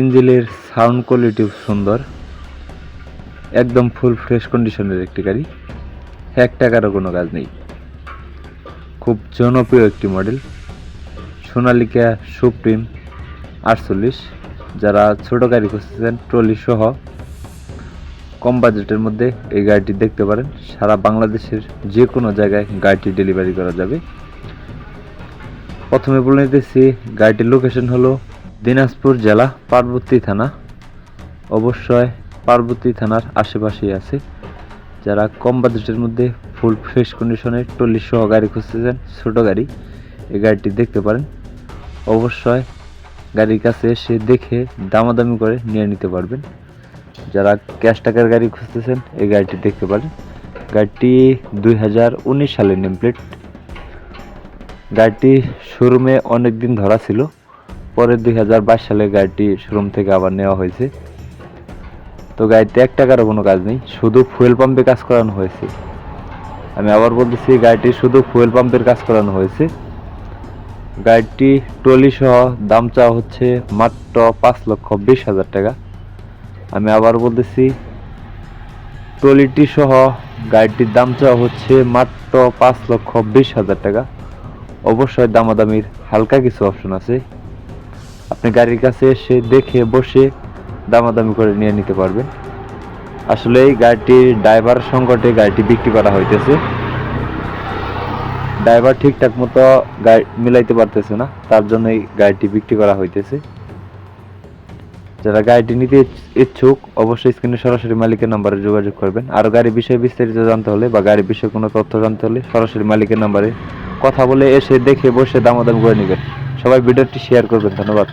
ইঞ্জিনের সাউন্ড কোয়ালিটিও সুন্দর। একদম ফুল ফ্রেশ কন্ডিশনের একটি গাড়ি। এক টাকারও কোনো কাজ নেই। খুব জনপ্রিয় একটি মডেল। সোনালিকা সুপ্রিম আটচল্লিশ। যারা ছোট গাড়ি খুঁজতেছেন, ট্রলি সহ কম বাজেটের মধ্যে এই গাড়িটি দেখতে পারেন। সারা বাংলাদেশের যে কোনো জায়গায় গাড়িটি ডেলিভারি করা যাবে। প্রথমে বলে নিতেছি, গাড়িটির লোকেশন হলো দিনাজপুর জেলা পার্বতী থানা। অবশ্যই পার্বতী থানার আশেপাশেই আছে। যারা কম বাজেটের মধ্যে ফুল ফ্রেশ কন্ডিশনে টল্লি সহ গাড়ি খুঁজতেছেন, ছোটো গাড়ি, এই গাড়িটি দেখতে পারেন। অবশ্যই গাড়ির কাছে এসে দেখে দামাদামি করে নিয়ে নিতে পারবেন। যারা ক্যাশ টাকার গাড়ি খুঁজতেছেন, এই গাড়িটি দেখতে পারেন। গাড়িটি দুই হাজার উনিশ সালের নেমপ্লেট। গাড়িটি শোরুমে অনেক দিন ধরা ছিল। পরে দুই হাজার বাইশ সালে গাড়িটি শোরুম থেকে আবার নেওয়া হয়েছে। তো গাড়িতে এক টাকারও কোনো কাজ নেই, শুধু ফুয়েল পাম্পে কাজ করানো হয়েছে। আমি আবার বলতেছি, গাড়িটি শুধু ফুয়েল পাম্পের কাজ করানো হয়েছে। গাড়িটি ট্রলি সহ দাম চাওয়া হচ্ছে মাত্র পাঁচ লক্ষ বিশ হাজার টাকা। আমি আবার বলতেছি, ট্রলিটি সহ গাড়িটির দাম চাওয়া হচ্ছে মাত্র পাঁচ লক্ষ বিশ হাজার টাকা। অবশ্যই দামাদামির হালকা কিছু অপশন আছে। আপনি গাড়ির কাছে এসে দেখে বসে দামাদামি করে নিয়ে নিতে পারবেন। আসলে এই গাড়িটির ড্রাইভার সংকটে গাড়িটি বিক্রি করা হইতেছে। ড্রাইভার ঠিকঠাক মতো গাড়ি মিলাইতে পারতেছে না, তার জন্য এই গাড়িটি বিক্রি করা হইতেছে। যারা গাড়িটি নিতে ইচ্ছুক, অবশ্যই স্ক্রিনে সরাসরি মালিকের নাম্বারে যোগাযোগ করবেন। আর গাড়ির বিষয়ে বিস্তারিত জানতে হলে বা গাড়ির বিষয়ে কোনো তথ্য জানতে হলে সরাসরি মালিকের নাম্বারে কথা বলে এসে দেখে বসে দামাদাম করে নেবেন। সবাই ভিডিওটি শেয়ার করবেন। ধন্যবাদ।